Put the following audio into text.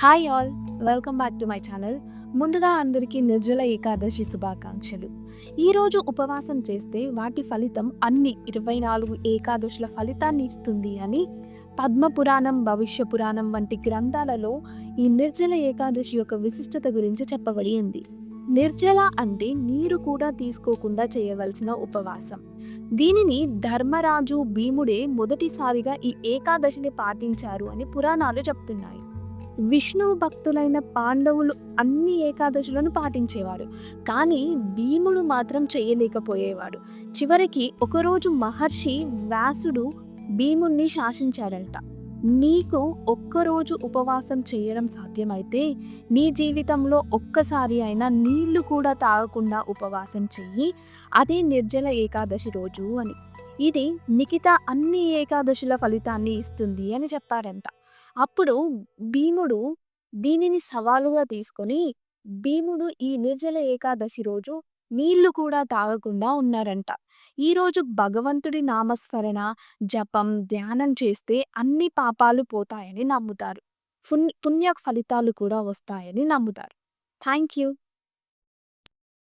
Hi all welcome back to my channel ముందుగా అందరికీ నిర్జల ఏకాదశి శుభాకాంక్షలు. ఈరోజు ఉపవాసం చేస్తే వాటి ఫలితం అన్ని ఇరవై నాలుగు ఏకాదశుల ఫలితాన్ని ఇస్తుంది అని పద్మపురాణం భవిష్య పురాణం వంటి గ్రంథాలలో ఈ నిర్జల ఏకాదశి యొక్క విశిష్టత గురించి చెప్పబడి ఉంది. నిర్జల అంటే నీరు కూడా తీసుకోకుండా చేయవలసిన ఉపవాసం. దీనిని ధర్మరాజు భీముడే మొదటిసారిగా ఈ ఏకాదశిని పాటించారు అని పురాణాలు చెప్తున్నాయి. విష్ణువు భక్తులైన పాండవులు అన్ని ఏకాదశులను పాటించేవారు. కానీ భీముడు మాత్రం చేయలేకపోయేవాడు. చివరికి ఒకరోజు మహర్షి వ్యాసుడు భీముణ్ణి శాసించాడంట. నీకు ఒక్కరోజు ఉపవాసం చేయడం సాధ్యమైతే నీ జీవితంలో ఒక్కసారి అయినా నీళ్ళు కూడా తాగకుండా ఉపవాసం చెయ్యి. అదే నిర్జల ఏకాదశి రోజు అని. ఇది నిఖిత అన్ని ఏకాదశుల ఫలితాన్ని ఇస్తుంది అని చెప్పారంట. అప్పుడు భీముడు దీనిని సవాలుగా తీసుకొని భీముడు ఈ నిర్జల ఏకాదశి రోజు నీళ్ళు కూడా తాగకుండా ఉన్నారంట. ఈరోజు భగవంతుడి నామస్మరణ జపం ధ్యానం చేస్తే అన్ని పాపాలు పోతాయని నమ్ముతారు. పుణ్య పుణ్య ఫలితాలు కూడా వస్తాయని నమ్ముతారు. Thank you.